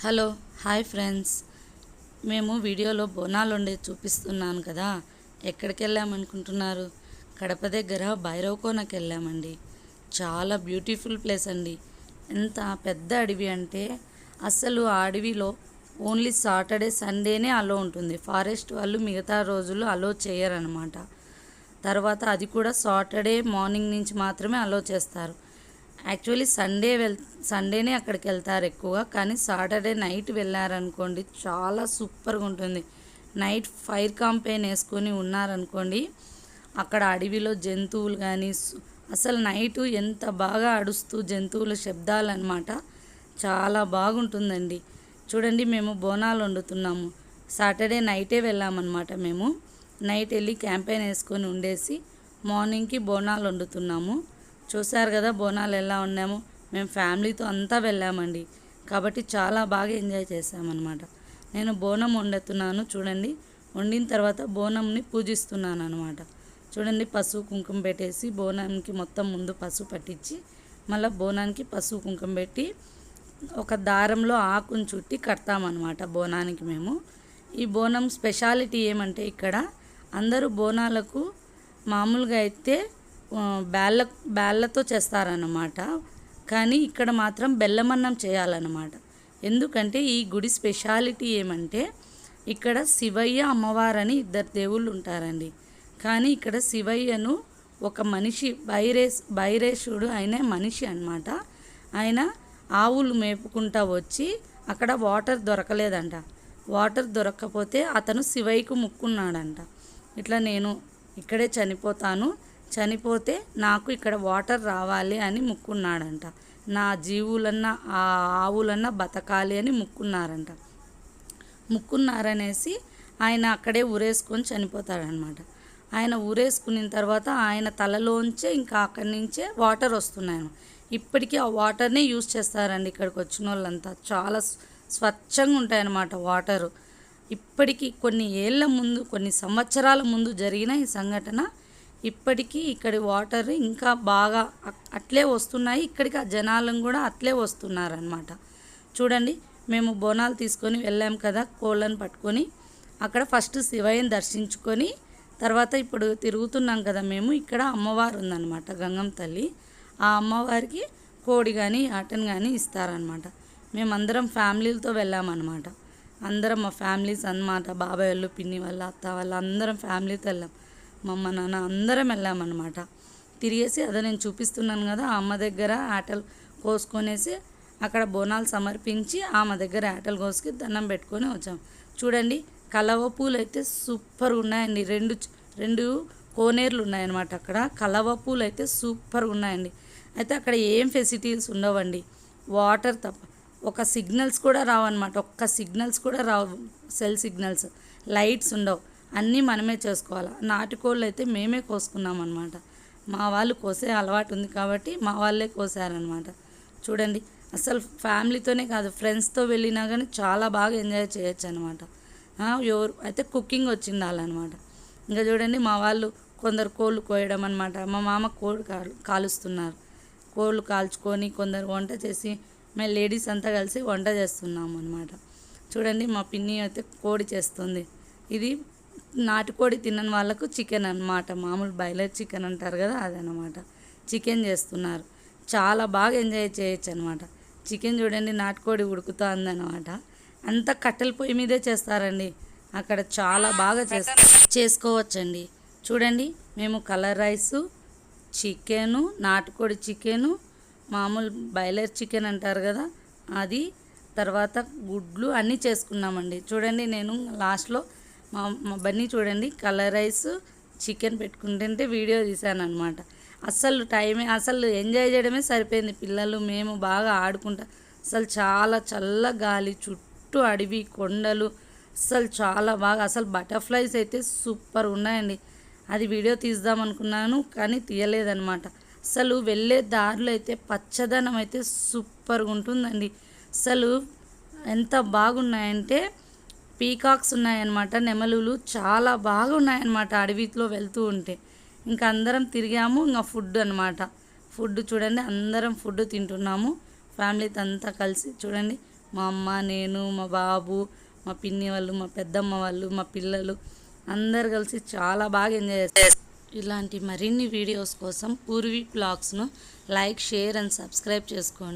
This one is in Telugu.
Hello hi friends. మేము వీడియోలో బోనాలు ఉండేది చూపిస్తున్నాను కదా. ఎక్కడికి వెళ్ళామనుకుంటున్నారు కడప దగ్గర భైరవకోనకి వెళ్ళామండి చాలా బ్యూటిఫుల్ ప్లేస్ అండి. ఎంత పెద్ద అడవి అంటే అసలు ఆ అడవిలో ఓన్లీ సాటర్డే సండేనే అలో ఉంటుంది. ఫారెస్ట్ వాళ్ళు మిగతా రోజులు అలో చేయరనమాట. తర్వాత అది కూడా సాటర్డే మార్నింగ్ నుంచి మాత్రమే అలో చేస్తారు. యాక్చువల్లీ సండే వెల్ సండేనే అక్కడికి వెళ్తారు ఎక్కువగా కానీ సాటర్డే నైట్ వెళ్ళారనుకోండి చాలా సూపర్గా ఉంటుంది. నైట్ ఫైర్ క్యాంపెయిన్ వేసుకొని ఉన్నారనుకోండి అక్కడ అడవిలో జంతువులు కానీ అసలు నైటు ఎంత బాగా అడుస్తూ జంతువుల శబ్దాలు అనమాట చాలా బాగుంటుందండి. చూడండి మేము బోనాలు వండుతున్నాము. సాటర్డే నైటే వెళ్ళామన్నమాట మేము. నైట్ వెళ్ళి క్యాంపెయిన్ వేసుకొని ఉండేసి మార్నింగ్కి బోనాలు వండుతున్నాము. చూశారు కదా బోనాలు ఎలా ఉన్నాము మేము ఫ్యామిలీతో అంతా వెళ్ళామండి. కాబట్టి చాలా బాగా ఎంజాయ్ చేశామన్నమాట. నేను బోనం వండుతున్నాను చూడండి. వండిన తర్వాత బోనంని పూజిస్తున్నాను అనమాట చూడండి పసుపు కుంకుమ పెట్టేసి బోనానికి మొత్తం ముందు పసుపు పట్టించి మళ్ళీ బోనానికి పసుపు కుంకుమ పెట్టి ఒక దారంలో ఆకుని చుట్టి కడతామన్నమాట బోనానికి మేము. ఈ బోనం స్పెషాలిటీ ఏమంటే ఇక్కడ అందరూ బోనాలకు మామూలుగా అయితే బ్యాళ్ళ బేళ్ళ బేళ్ళతో చేస్తారన్నమాట. కానీ ఇక్కడ మాత్రం బెల్లమన్నం చేయాలన్నమాట. ఎందుకంటే ఈ గుడి స్పెషాలిటీ ఏమంటే ఇక్కడ శివయ్య అమ్మవారని ఇద్దరు దేవుళ్ళు ఉంటారండి. కానీ ఇక్కడ శివయ్యను ఒక మనిషి బైరేస్ బైరేషుడు ఆయన మనిషి అనమాట ఆయన ఆవులు మేపుకుంటా వచ్చి అక్కడ వాటర్ దొరకలేదంట. వాటర్ దొరక్కపోతే అతను శివయ్యకు ముక్కున్నాడంట. ఇట్లా నేను ఇక్కడే చనిపోతాను. చనిపోతే నాకు ఇక్కడ వాటర్ రావాలి అని ముక్కున్నాడంట. నా జీవులన్నా ఆ ఆవులన్నా బతకాలి అని ముక్కున్నారంట. ముక్కున్నారనేసి ఆయన అక్కడే ఉరేసుకొని చనిపోతాడనమాట. ఆయన ఊరేసుకున్న తర్వాత ఆయన తలలోంచే ఇంకా అక్కడి నుంచే వాటర్ వస్తున్నాయి ఇప్పటికీ ఆ వాటర్నే యూజ్ చేస్తారండి ఇక్కడికి వచ్చిన వాళ్ళంతా చాలా స్వచ్ఛంగా ఉంటాయన్నమాట వాటరు. ఇప్పటికీ కొన్ని ఏళ్ళ ముందు కొన్ని సంవత్సరాల ముందు జరిగిన ఈ సంఘటన ఇప్పటికీ ఇక్కడి వాటర్ ఇంకా బాగా అట్లే వస్తున్నాయి. ఇక్కడికి ఆ జనాలను కూడా అట్లే వస్తున్నారనమాట చూడండి మేము బోనాలు తీసుకొని వెళ్ళాం కదా కోళ్ళను పట్టుకొని. అక్కడ ఫస్ట్ శివయ్యని దర్శించుకొని తర్వాత ఇప్పుడు తిరుగుతున్నాం కదా మేము ఇక్కడ అమ్మవారు ఉందన్నమాట గంగమ్మ తల్లి. ఆ అమ్మవారికి కోడి కానీ ఆటన్ కానీ ఇస్తారనమాట మేమందరం ఫ్యామిలీలతో వెళ్ళామన్నమాట. అందరం మా ఫ్యామిలీస్ అన్నమాట బాబాయ్ వాళ్ళు పిన్ని వాళ్ళ అత్త వాళ్ళ అందరం ఫ్యామిలీతో వెళ్ళాం. మా అమ్మ నాన్న అందరం వెళ్ళామన్నమాట. తిరిగేసి అదే నేను చూపిస్తున్నాను కదా అమ్మ దగ్గర ఆటలు కోసుకొనేసి అక్కడ బోనాలు సమర్పించి ఆమె దగ్గర ఆటలు కోసుకి దండం పెట్టుకొని వచ్చాం. చూడండి కలవ పూలు అయితే సూపర్గా ఉన్నాయండి రెండు రెండు కోనేర్లు ఉన్నాయన్నమాట అక్కడ. కలవ పూలు అయితే సూపర్గా ఉన్నాయండి అయితే అక్కడ ఏం ఫెసిలిటీస్ ఉండవండి. వాటర్ తప్ప ఒక సిగ్నల్స్ కూడా రావన్నమాట. ఒక్క సిగ్నల్స్ కూడా రావు సెల్ సిగ్నల్స్. లైట్స్ ఉండవు. అన్నీ మనమే చేసుకోవాలి. నాటుకోళ్ళు అయితే మేమే కోసుకున్నాం అనమాట మా వాళ్ళు కోసే అలవాటు ఉంది కాబట్టి మా వాళ్ళే కోసారనమాట చూడండి అసలు ఫ్యామిలీతోనే కాదు ఫ్రెండ్స్తో వెళ్ళినా కానీ చాలా బాగా ఎంజాయ్ చేయొచ్చు అనమాట ఎవరు అయితే కుకింగ్ వచ్చింది వాళ్ళనమాట ఇంకా చూడండి మా వాళ్ళు కొందరు కోళ్ళు కోయడం అనమాట మా మామ కోళ్ళు కాలు కాలుస్తున్నారు. కోళ్ళు కాల్చుకొని కొందరు వంట చేసి మేము లేడీస్ అంతా కలిసి వంట చేస్తున్నాము అనమాట చూడండి మా పిన్ని అయితే కోడి చేస్తుంది. ఇది నాటుకోడి తినని వాళ్ళకు చికెన్ అన్నమాట. మామూలు బాయిలర్ చికెన్ అంటారు కదా అదనమాట చికెన్ చేస్తున్నారు. చాలా బాగా ఎంజాయ్ చేయొచ్చు అనమాట చికెన్ చూడండి నాటుకోడి ఉడుకుతుంది అనమాట అంతా కట్టెల పొయ్యి మీదే చేస్తారండి. అక్కడ చాలా బాగా చేస్ చేసుకోవచ్చండి. చూడండి మేము కలర్ రైసు చికెను నాటుకోడి చికెను మామూలు బాయిలర్ చికెన్ అంటారు కదా అది తర్వాత గుడ్లు అన్నీ చేసుకున్నామండి. చూడండి నేను లాస్ట్లో మా మా బన్నీ చూడండి కలర్ రైస్ చికెన్ పెట్టుకుంటుంటే వీడియో తీశాను అనమాట అస్సలు టైమే అసలు ఎంజాయ్ చేయడమే సరిపోయింది. పిల్లలు మేము బాగా ఆడుకుంటా. అసలు చాలా చల్ల గాలి చుట్టూ అడవి కొండలు అసలు చాలా బాగా అసలు బటర్ఫ్లైస్ అయితే సూపర్ ఉన్నాయండి. అది వీడియో తీద్దాం అనుకున్నాను కానీ తీయలేదనమాట అసలు వెళ్ళే దారిలో అయితే పచ్చదనం అయితే సూపర్గా ఉంటుందండి. అసలు ఎంత బాగున్నాయంటే పీకాక్స్ ఉన్నాయన్నమాట నెమలులు చాలా బాగా ఉన్నాయన్నమాట అడవిలో వెళ్తూ ఉంటే. ఇంకా అందరం తిరిగాము ఇంకా ఫుడ్ అన్నమాట. ఫుడ్ చూడండి అందరం ఫుడ్ తింటున్నాము. ఫ్యామిలీతో అంతా కలిసి చూడండి. మా అమ్మ నేను మా బాబు మా పిన్ని వాళ్ళు మా పెద్దమ్మ వాళ్ళు మా పిల్లలు అందరు కలిసి చాలా బాగా ఎంజాయ్ చేస్తారు ఇలాంటి మరిన్ని వీడియోస్ కోసం పూర్వీ బ్లాగ్స్ను లైక్ షేర్ అండ్ సబ్స్క్రైబ్ చేసుకోండి.